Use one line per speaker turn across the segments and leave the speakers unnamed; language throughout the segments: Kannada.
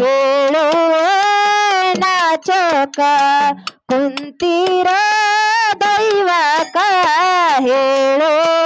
ಹೇಳುವ ನಾಚೋಕ ಕುಂತಿರ ದೈವಕ ಹೇಳುವ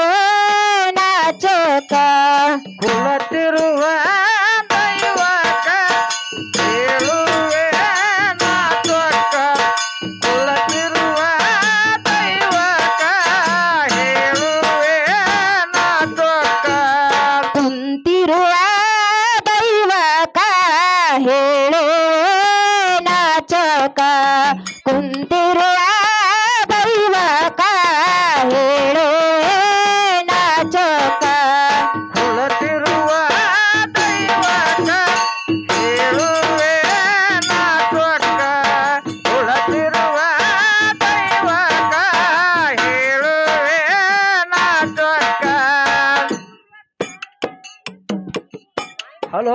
हेलो?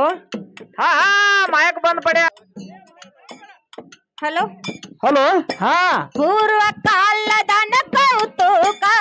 हाँ हाँ माइक बंद पड़े। हेलो? हेलो? हाँ।
पूर्व
काल धन कौतुका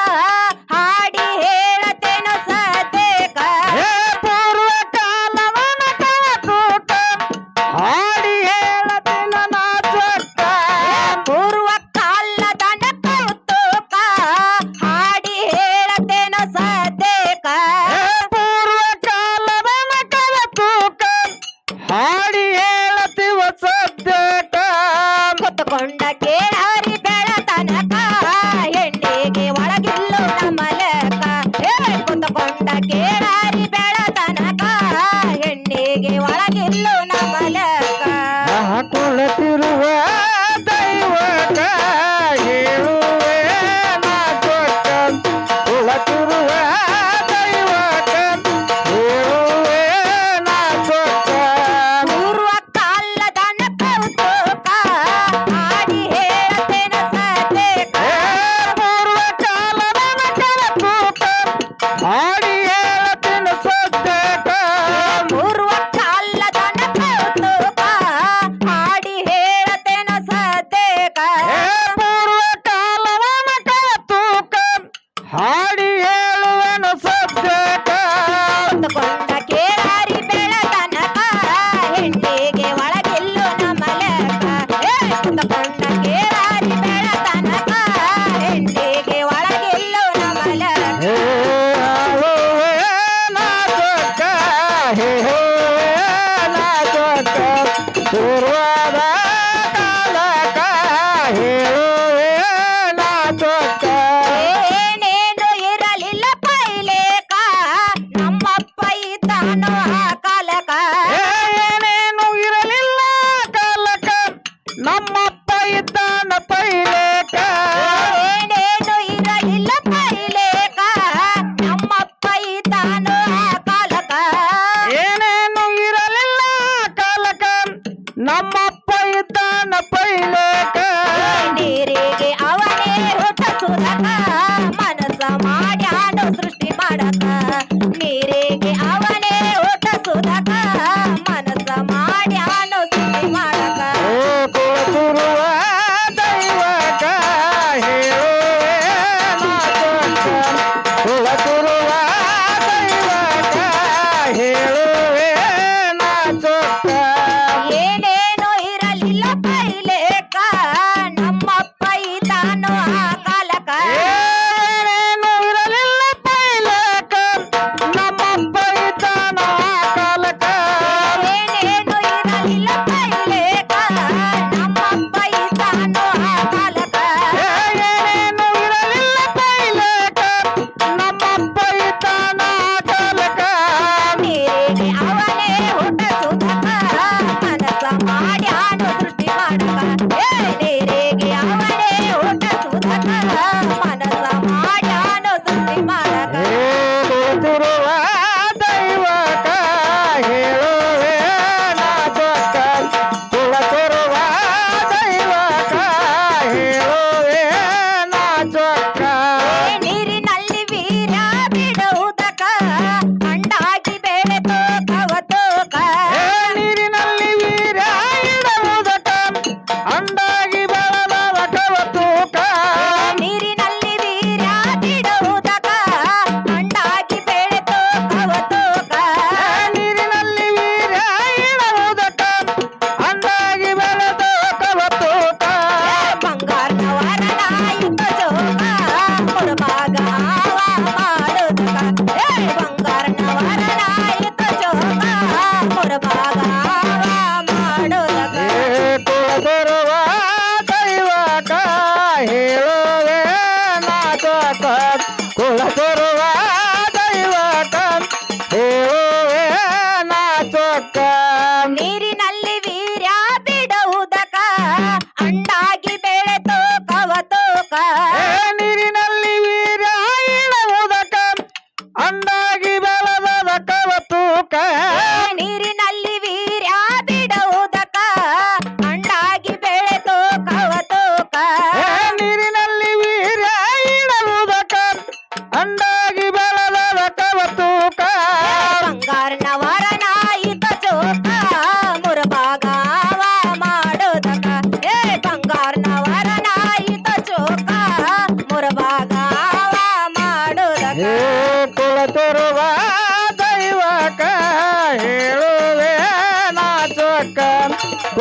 ನಮ್ಮ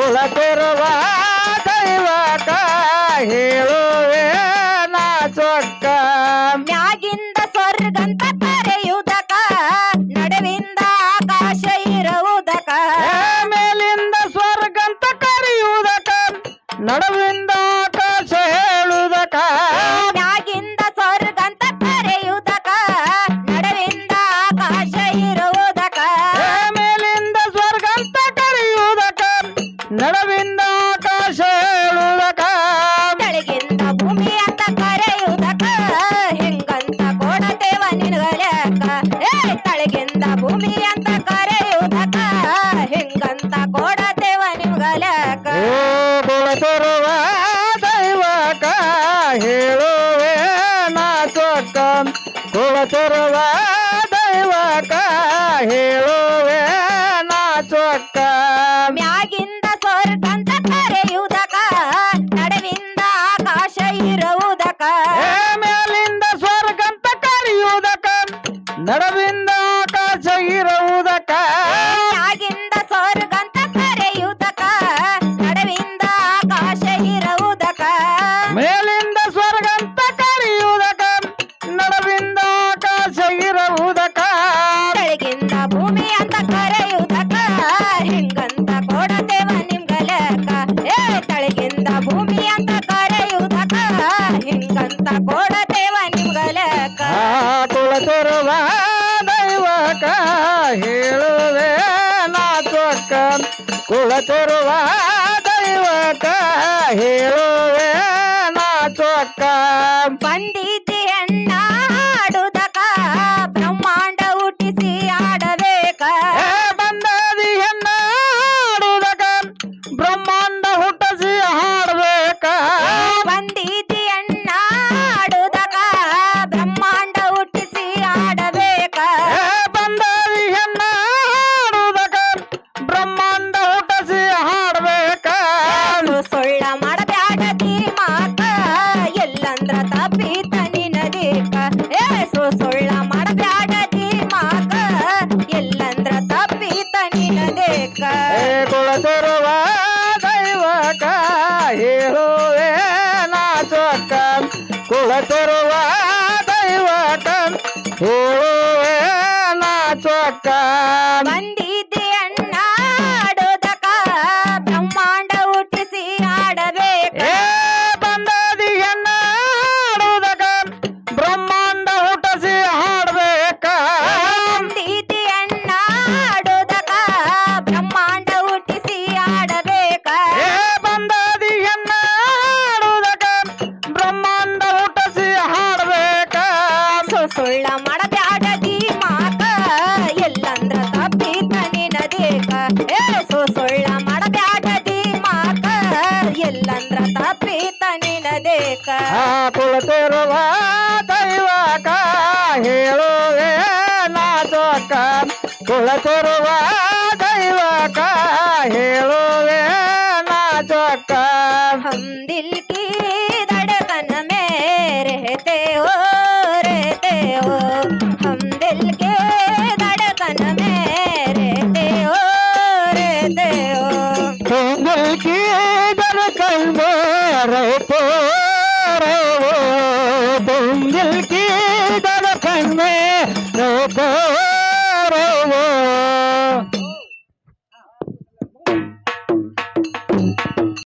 ಅಲ್ಲ
ತೋರವ ದೈವತ ಹೇಳು. ನಡವಿಂದ ಆಕಾಶ
ಹೇಳುವುದಕ
ಕೆಳಗಿಂದ ಭೂಮಿ ಅಂತ ಕರೆಯುವುದಕ ಹೆಂಗಂತ ಕೋಡತೇವ ನಿನಗಲ್ಯಾಕ ಏ ತಳಗಿಂದ ಭೂಮಿ ಅಂತ ಕರೆಯುವುದಕ ಹೆಂಗಂತ ಕೋಡತೇವ ನಿಮ್ಗಲ್ಯಾಕ
ಓ ಕೊಳತರುವ ದೈವಕ ಹೇಳುವೆ ನಾ ಚೊಕ್ಕ ದೈವಕ ಹೇಳುವೆ ನಾ
ದಡವಿಂದ ಆಕಾಶ
ಇರುವುದ ಹೇಳುವೆ ನಾ ಚೊಕ್ಕ. ಬಂದಿ ¡Doctora!
ಸುಳ್ಳ ಮಾಡಬ್ಯಾಡದಿ ಮಾತ ಎಲ್ಲಂದ್ರ ತಪ್ಪಿ ನಿನದೇಕ. ಏ ಸೋ ಸುಳ್ಳ ಮಾಡಬ್ಯಾಡದಿ ಮಾತ ಎಲ್ಲಂದ್ರ ತಪ್ಪಿತ ನಿನದೇಕ.
ಕುಳತಿರುವ ದೈವಕ ಹೇಳುವೆ ನಾಚಕ ಕುಳತಿರುವ ದೈವಕ ಹೇಳುವೆ ನಾಚಕ ಹಂದಿಲ್